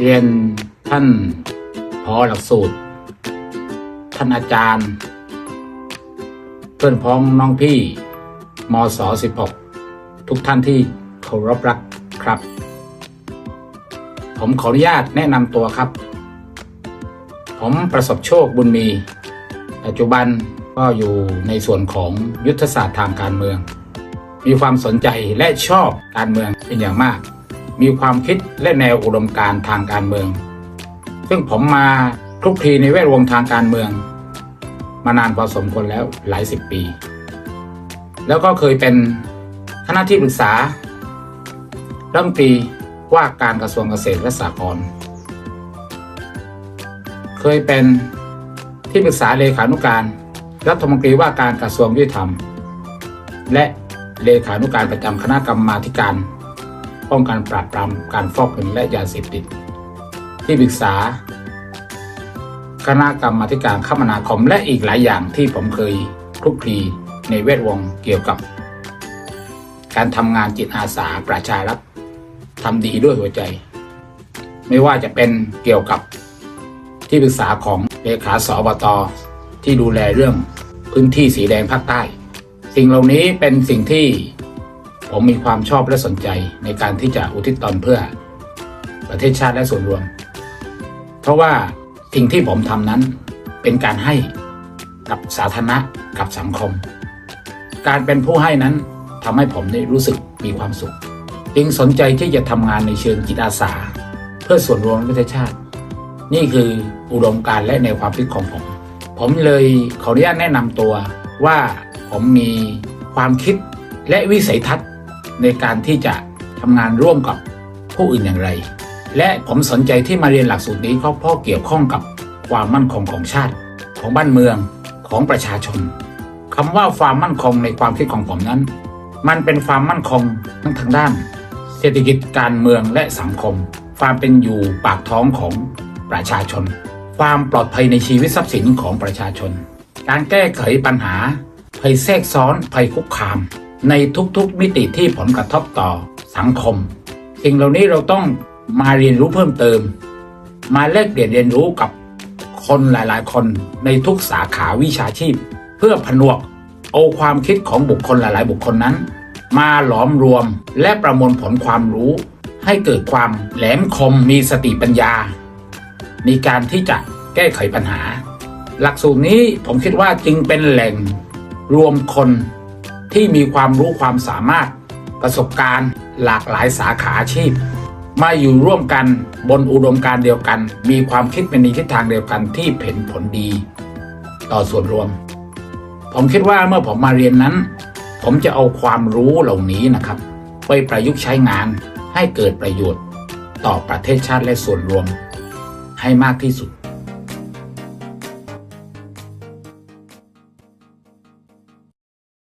เรียนท่านพอหลักสูตร ท่านอาจารย์ เพื่อนพ้องน้องพี่มศ16 ทุกท่านที่เคารพรักครับ ผมขออนุญาตแนะนำตัวครับ ผมประสบโชคบุญมี ปัจจุบันก็อยู่ในส่วนของยุทธศาสตร์ทางการเมือง มีความสนใจและชอบการเมืองเป็นอย่างมาก มีความคิดและแนวอุดมการณ์ทางการเมือง ซึ่งผมมาคลุกคลีในแวดวงทางการเมือง มานานพอสมควรแล้วหลายสิบปี แล้วก็เคยเป็นคณะที่ปรึกษารัฐมนตรีว่าการกระทรวงเกษตรและสหกรณ์เคยเป็นที่ปรึกษาเลขานุการรัฐมนตรีว่าการกระทรวงยุติธรรม และเลขานุการประจำคณะกรรมาธิการ ป้องกันปราบปรามการฟอกเงินและยาเสพติด ที่ปรึกษา คณะกรรมาธิการคมนาคมและอีกหลายอย่างที่ผมเคยคลุกคลีในแวดวงเกี่ยวกับ การทำงานจิตอาสาประชารัฐทำดีด้วยหัวใจ ไม่ว่าจะเป็นเกี่ยวกับที่ปรึกษาของเลขาสอบตที่ดูแลเรื่องพื้นที่สีแดงภาคใต้ สิ่งเหล่านี้เป็นสิ่งที่ ผมมีความชอบและสนใจในการที่จะอุทิศตนเพื่อประเทศชาติและส่วนรวม เพราะว่าสิ่งที่ผมทำนั้นเป็นการให้กับสาธารณะกับสังคม การเป็นผู้ให้นั้นทำให้ผมได้รู้สึกมีความสุข จึงสนใจที่จะทำงานในเชิงจิตอาสา เพื่อส่วนรวมประเทศชาติ นี่คืออุดมการณ์และแนความคิดของผม ผมเลยขออนุญาตแนะนำตัวว่าผมมีความคิดและวิสัยทัศน์ ในการที่จะทำงานร่วมกับผู้อื่นอย่างไร และผมสนใจที่มาเรียนหลักสูตรนี้ก็เพราะเกี่ยวข้องกับความมั่นคงของชาติ ของบ้านเมืองของประชาชนคำว่าความมั่นคงในความคิดของผมนั้น มันเป็นความมั่นคงทั้งทางด้าน เศรษฐกิจการเมืองและสังคม ความเป็นอยู่ปากท้องของประชาชน ความปลอดภัยในชีวิตทรัพย์สินของประชาชน การแก้ไขปัญหาภัยแทรกซ้อนภัยคุกคาม ในทุกๆมิติที่ผลกระทบต่อสังคม สิ่งเหล่านี้เราต้องมาเรียนรู้เพิ่มเติม มาแลกเปลี่ยนเรียนรู้กับคนหลายๆ คนในทุกสาขาวิชาชีพ เพื่อผนวกเอาความคิดของบุคคลหลายๆ บุคคลนั้น มาหลอมรวมและประมวลผลความรู้ ให้เกิดความแหลมคมมีสติปัญญา ในการที่จะแก้ไขปัญหา หลักสูตรนี้ผมคิดว่าจึงเป็นแหล่งรวมคน ที่มีความรู้ความสามารถประสบการณ์หลากหลายสาขาอาชีพ มาอยู่ร่วมกันบนอุดมการเดียวกัน มีความคิดเป็นในทิศทางเดียวกันที่เห็นผลดี ต่อส่วนรวม ผมคิดว่าเมื่อผมมาเรียนนั้น ผมจะเอาความรู้เหล่านี้นะครับ ไปประยุกต์ใช้งานให้เกิดประโยชน์ ต่อประเทศชาติและส่วนรวม ให้มากที่สุด